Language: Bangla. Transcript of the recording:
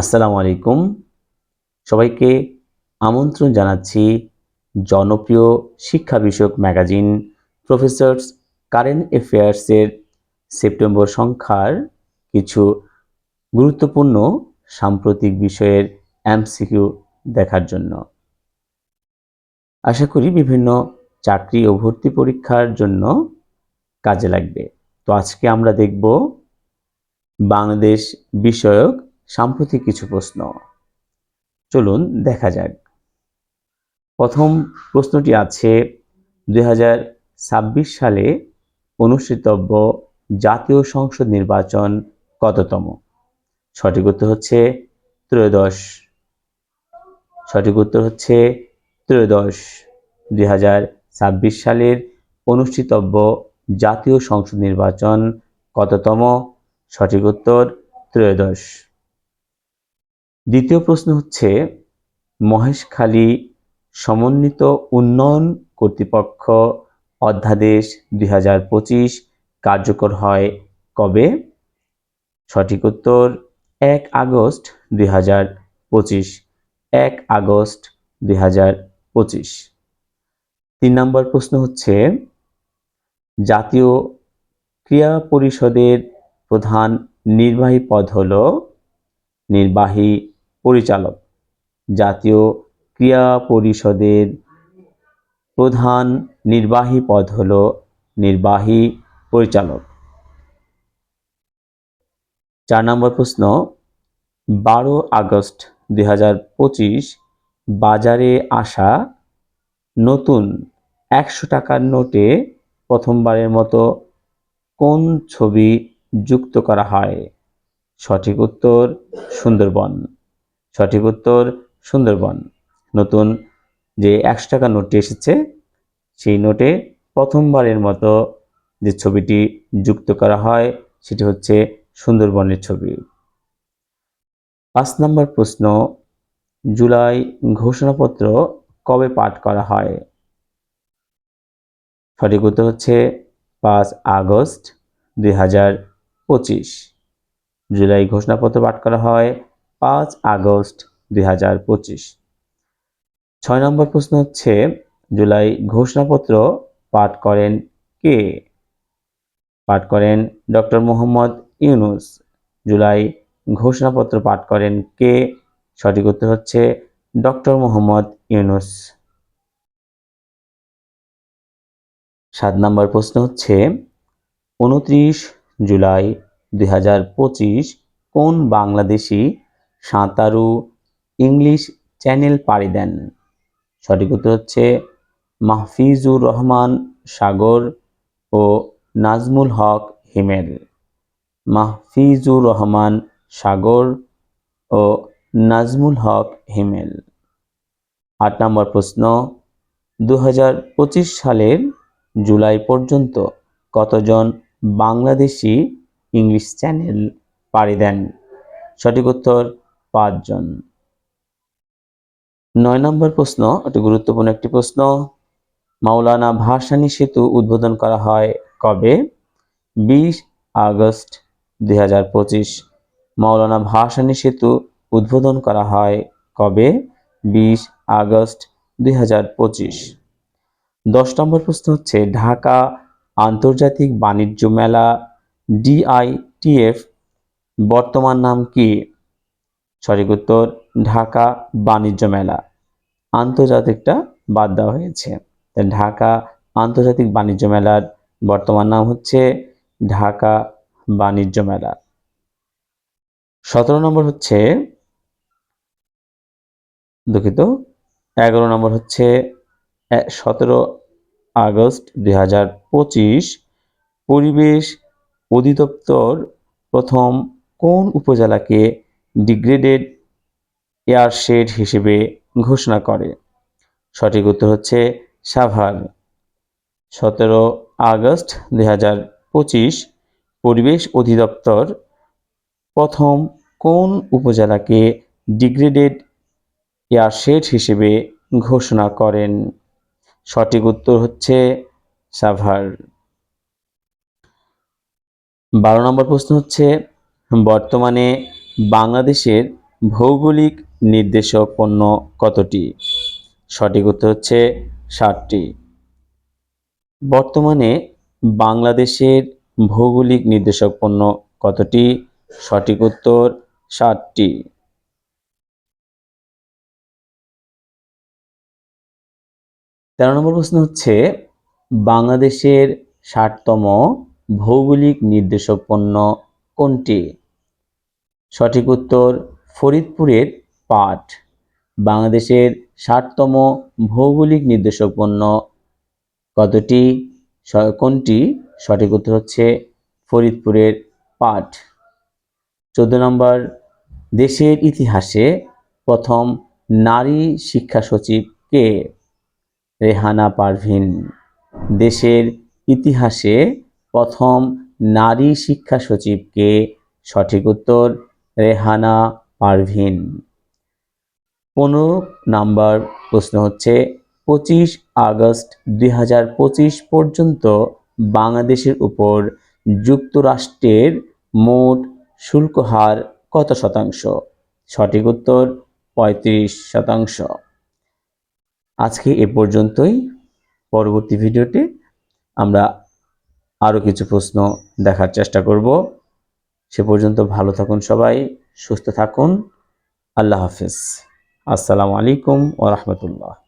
আসসালামু আলাইকুম। সবাইকে আমন্ত্রণ জানাচ্ছি জনপ্রিয় শিক্ষা বিষয়ক ম্যাগাজিন প্রফেসরস কারেন্ট অ্যাফেয়ার্সের সেপ্টেম্বর সংখ্যার কিছু গুরুত্বপূর্ণ সাম্প্রতিক বিষয়ের এমসিকিউ দেখার জন্য। আশা করি বিভিন্ন চাকরি ও ভর্তি পরীক্ষার জন্য কাজে লাগবে। তো আজকে আমরা দেখব বাংলাদেশ বিষয়ক সাম্প্রতিক কিছু প্রশ্ন। চলুন দেখা যাক। প্রথম প্রশ্নটি আছে, দুই হাজার ছাব্বিশ সালে অনুষ্ঠিতব্য জাতীয় সংসদ নির্বাচন কততম? সঠিক উত্তর হচ্ছে ত্রয়োদশ। সঠিক উত্তর হচ্ছে ত্রয়োদশ। দুই হাজার ছাব্বিশ সালের অনুষ্ঠিতব্য জাতীয় সংসদ নির্বাচন কততম? সঠিক উত্তর ত্রয়োদশ। দ্বিতীয় প্রশ্ন হচ্ছে মহেশখালী সমন্বিত উন্নয়ন কর্তৃপক্ষ অধ্যাদেশ দুই হাজার পঁচিশ কার্যকর হয় কবে? সঠিক উত্তর, এক আগস্ট দুই এক আগস্ট দুই তিন নম্বর প্রশ্ন হচ্ছে, জাতীয় ক্রীড়া পরিষদের প্রধান নির্বাহী পদ হল নির্বাহী পরিচালক। জাতীয় ক্রীড়া পরিষদের প্রধান নির্বাহী পদ হল নির্বাহী পরিচালক। চার নম্বর প্রশ্ন, বারো আগস্ট দু হাজার পঁচিশ বাজারে আসা নতুন একশো টাকার নোটে প্রথমবারের মতো কোন ছবি যুক্ত করা হয়? সঠিক উত্তর, সুন্দরবন। সঠিক উত্তর সুন্দরবন। নতুন যে একশো টাকা নোটটি এসেছে, সেই নোটে প্রথমবারের মতো যে ছবিটি যুক্ত করা হয়, সেটি হচ্ছে সুন্দরবনের ছবি। পাঁচ নম্বর প্রশ্ন, জুলাই ঘোষণাপত্র কবে পাঠ করা হয়? সঠিক উত্তর হচ্ছে পাঁচ আগস্ট দুই হাজার পঁচিশ। জুলাই ঘোষণাপত্র পাঠ করা হয় পাঁচ আগস্ট দুই ছয় নম্বর প্রশ্ন হচ্ছে, জুলাই ঘোষণাপত্র পাঠ করেন কে? পাঠ করেন ডক্টর মোহাম্মদ ইউনুস। জুলাই ঘোষণাপত্র পাঠ করেন কে? সঠিক উত্তর হচ্ছে ডক্টর মোহাম্মদ ইউনুস। সাত নম্বর প্রশ্ন হচ্ছে, উনত্রিশ জুলাই দুই হাজার পঁচিশ কোন বাংলাদেশি সাঁতারু ইংলিশ চ্যানেল পাড়ি দেন। সঠিক উত্তর হচ্ছে মাহফিজুর রহমান সাগর ও নাজমুল হক হিমেল মাহফিজুর রহমান সাগর ও নাজমুল হক হিমেল আট নম্বর প্রশ্ন দু হাজার পঁচিশ সালের জুলাই পর্যন্ত কতজন বাংলাদেশি ইংলিশ চ্যানেল পাড়ি দেন? সঠিক উত্তর পাঁচজন। নয় নম্বর প্রশ্ন, অতি গুরুত্বপূর্ণ একটি প্রশ্ন, মাওলানা ভাসানী সেতু উদ্বোধন করা হয় কবে? বিশ আগস্ট দুই মাওলানা ভাসানী সেতু উদ্বোধন করা হয় কবে? বিশ আগস্ট দুই দশ নম্বর প্রশ্ন হচ্ছে, ঢাকা আন্তর্জাতিক বাণিজ্য মেলা, ডিআইটিএফ, বর্তমান নাম কি? সঠিক উত্তর, ঢাকা বাণিজ্য মেলা। আন্তর্জাতিকটা বাদ দেওয়া হয়েছে। ঢাকা আন্তর্জাতিক বাণিজ্য মেলার বর্তমান নাম হচ্ছে ঢাকা বাণিজ্য মেলা। সতেরো নম্বর হচ্ছে, দুঃখিত, এগারো নম্বর হচ্ছে সতেরো আগস্ট দুই হাজার পঁচিশ, পরিবেশ অধিদপ্তর প্রথম কোন উপজেলাকে ডিগ্রেডেড এয়ারশেড হিসেবে ঘোষণা করে। সঠিক উত্তর হচ্ছে সাভার। সতেরো আগস্ট দু হাজার পঁচিশ পরিবেশ অধিদপ্তর প্রথম কোন উপজেলাকে ডিগ্রেডেড এয়ারশেড হিসেবে ঘোষণা করেন? সঠিক উত্তর হচ্ছে সাভার। বারো নম্বর প্রশ্ন হচ্ছে, বর্তমানে বাংলাদেশের ভৌগোলিক নির্দেশক পণ্য কতটি? সঠিক উত্তর হচ্ছে ষাটটি। বর্তমানে বাংলাদেশের ভৌগোলিক নির্দেশক পণ্য কতটি? সঠিক উত্তর ষাটটি। তেরো নম্বর প্রশ্ন হচ্ছে, বাংলাদেশের ষাটতম ভৌগোলিক নির্দেশক পণ্য কোনটি? সঠিক উত্তর ফরিদপুরের পাট, বাংলাদেশের ষাটতম ভৌগোলিক নির্দেশক পণ্য। কতটি? কোনটি? সঠিক উত্তর হচ্ছে ফরিদপুরের পাট। চোদ্দ নম্বর, দেশের ইতিহাসে প্রথম নারী শিক্ষা সচিব কে? রেহানা পারভিন। দেশের ইতিহাসে প্রথম নারী শিক্ষা সচিবকে সঠিক উত্তর রেহানা পারভিন। পনেরো নাম্বার প্রশ্ন হচ্ছে, পঁচিশ আগস্ট দুই হাজার পঁচিশ পর্যন্ত বাংলাদেশের উপর যুক্তরাষ্ট্রের মোট শুল্ক হার কত শতাংশ? সঠিক উত্তর, পঁয়ত্রিশ শতাংশ। আজকে এ পর্যন্তই। পরবর্তী ভিডিওতে আমরা আরও কিছু প্রশ্ন দেখার চেষ্টা করব। সে পর্যন্ত ভালো থাকুন সবাই সুস্থ থাকুন। আল্লাহ হাফিজ। আসসালামু আলাইকুম ও রহমতুল্লাহ।